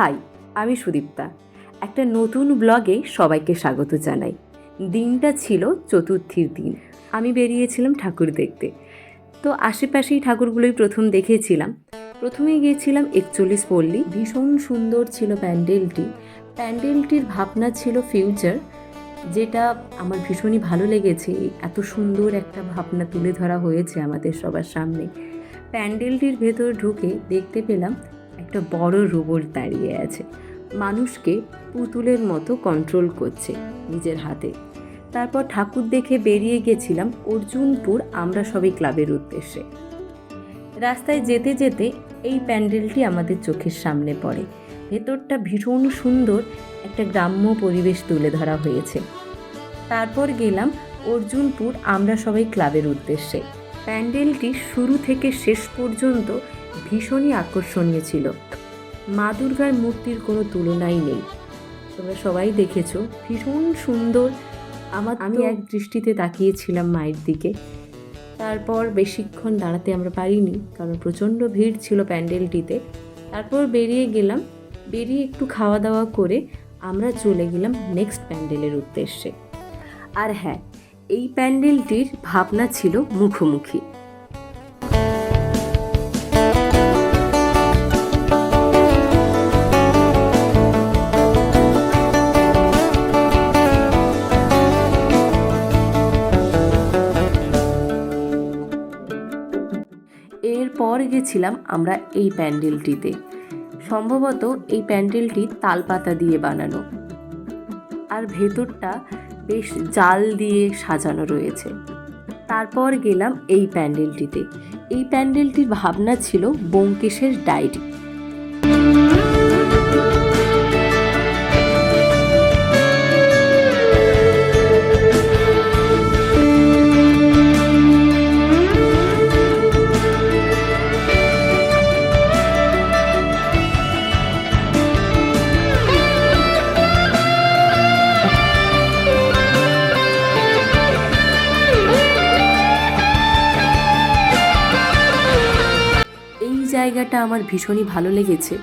High, আমি সুদীপ্তা। একটা নতুন ব্লগে সবাইকে স্বাগত জানাই। দিনটা ছিল চতুর্থীর দিন। আমি বেরিয়েছিলাম ঠাকুর দেখতে। তো আশেপাশেই ঠাকুরগুলোই প্রথম দেখেছিলাম। প্রথমে গিয়েছিলাম একচল্লিশ পল্লী। ভীষণ সুন্দর ছিল প্যান্ডেলটি। প্যান্ডেলটির ভাবনা ছিল ফিউচার, যেটা আমার ভীষণই ভালো লেগেছে। এত সুন্দর একটা ভাবনা তুলে ধরা হয়েছে আমাদের সবার সামনে। প্যান্ডেলটির ভেতর ঢুকে দেখতে পেলাম একটা বড় রোবট দাঁড়িয়ে আছে। মানুষকে পুতুলের মতো কন্ট্রোল করছে নিজের হাতে। তারপর ঠাকুর দেখে বেরিয়ে গেছিলাম অর্জুনপুর আমরা সবাই ক্লাবের উদ্দেশ্যে। রাস্তায় যেতে যেতে এই প্যান্ডেলটি আমাদের চোখের সামনে পড়ে। ভেতরটা ভীষণ সুন্দর একটা গ্রাম্য পরিবেশ তুলে ধরা হয়েছে। তারপর গেলাম অর্জুনপুর আমরা সবাই ক্লাবের উদ্দেশ্যে। প্যান্ডেলটি শুরু থেকে শেষ পর্যন্ত ভীষণই আকর্ষণীয় ছিল। মা দুর্গার মূর্তির কোনো তুলনাই নেই। তোমরা সবাই দেখেছ, ভীষণ সুন্দর। আমার আমি এক দৃষ্টিতে তাকিয়েছিলাম মায়ের দিকে। তারপর বেশিক্ষণ দাঁড়াতে আমরা পারিনি, কারণ প্রচণ্ড ভিড় ছিল প্যান্ডেলটিতে। তারপর বেরিয়ে গেলাম, বেরিয়ে একটু খাওয়া দাওয়া করে আমরা চলে গেলাম নেক্সট প্যান্ডেলের উদ্দেশ্যে। আর হ্যাঁ এই প্যান্ডেলটির ভাবনা ছিল মুখোমুখি। এরপর গেছিলাম আমরা এই প্যান্ডেলটিতে। সম্ভবত এই প্যান্ডেলটি তালপাতা দিয়ে বানানো। আর ভেতরটা বেশ জাল দিয়ে সাজানো রয়েছে। তারপর গেলাম এই প্যান্ডেলটিতে। এই প্যান্ডেলটির ভাবনা ছিল বঙ্কেশের ডায়েরি। জায়গাটা আমার ভীষণই ভালো লেগেছে।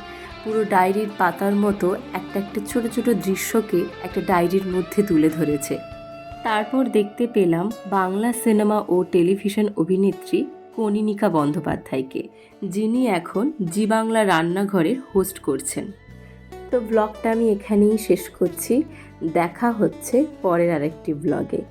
পুরো ডায়েরির পাতার মতো একটা একটা ছোট ছোট দৃশ্যকে একটা ডায়েরির মধ্যে তুলে ধরেছে। তারপর দেখতে পেলাম বাংলা সিনেমা ও টেলিভিশন অভিনেত্রী কনিনিকা বন্দ্যোপাধ্যায়কে, যিনি এখন জি বাংলা রান্নাঘরের হোস্ট করছেন। তো ব্লগটা আমি এখানেই শেষ করছি। দেখা হচ্ছে পরের আরেকটি ব্লগে।